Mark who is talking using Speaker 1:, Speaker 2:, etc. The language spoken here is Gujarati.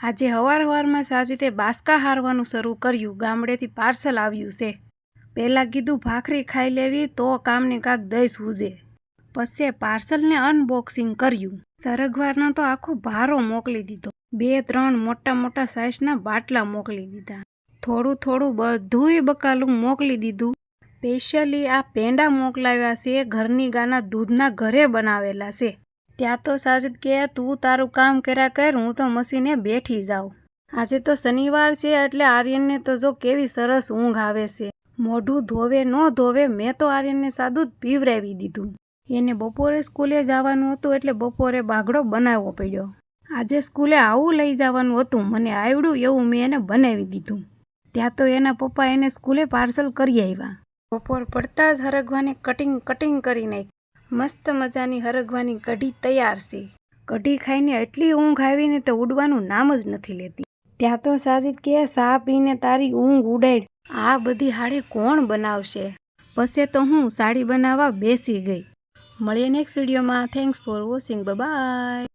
Speaker 1: આજે હવાર હવારમાં સાજીતે બાસકા હારવાનું શરૂ કર્યું, ગામડેથી પાર્સલ આવ્યું છે. પહેલાં કીધું ભાખરી ખાઈ લેવી તો કામને કાંક દઈશ હુજે પછી પાર્સલને અનબોક્સિંગ કર્યું. સરગવારનો તો આખો ભારો મોકલી દીધો. બે ત્રણ મોટા મોટા સાઇઝના બાટલા મોકલી દીધા. થોડું થોડું બધુંય બકાલું મોકલી દીધું. સ્પેશિયલી આ પેંડા મોકલાવ્યા છે, ઘરની ગાના દૂધના ઘરે બનાવેલા છે. ત્યાં તો સાજિદ કે, તું તારું કામ કર્યા કર, હું તો મસીને બેઠી જાઉં. આજે તો શનિવાર છે એટલે આર્યનને તો જો કેવી સરસ ઊંઘ આવે છે. મોઢું ધોવે, ન ધોવે, મેં તો આર્યનને સાદું જ પીવરાવી દીધું. એને બપોરે સ્કૂલે જવાનું હતું એટલે બપોરે બાગડો બનાવવો પડ્યો. આજે સ્કૂલે આવું લઈ જવાનું હતું, મને આવડ્યું એવું મેં એને બનાવી દીધું. ત્યાં તો એના પપ્પા એને સ્કૂલે પાર્સલ કરી આવ્યા. બપોર પડતા જ હરગવાની કટિંગ કટિંગ કરી નાખી મસ્ત મજાની હરગવાની કઢી તૈયાર છે. કઢી ખાઈને એટલી ઊંઘ આવીને તો ઉડવાનું નામ જ નથી લેતી. ત્યાં તો સાજિદ કે સા પીને તારી ઊંઘ ઉડાડ. આ બધી હાડી કોણ બનાવશે? પછી તો હું સાડી બનાવવા બેસી ગઈ. મળીએ નેક્સ્ટ વિડીયોમાં થેન્ક્સ ફોર વોચિંગ બાય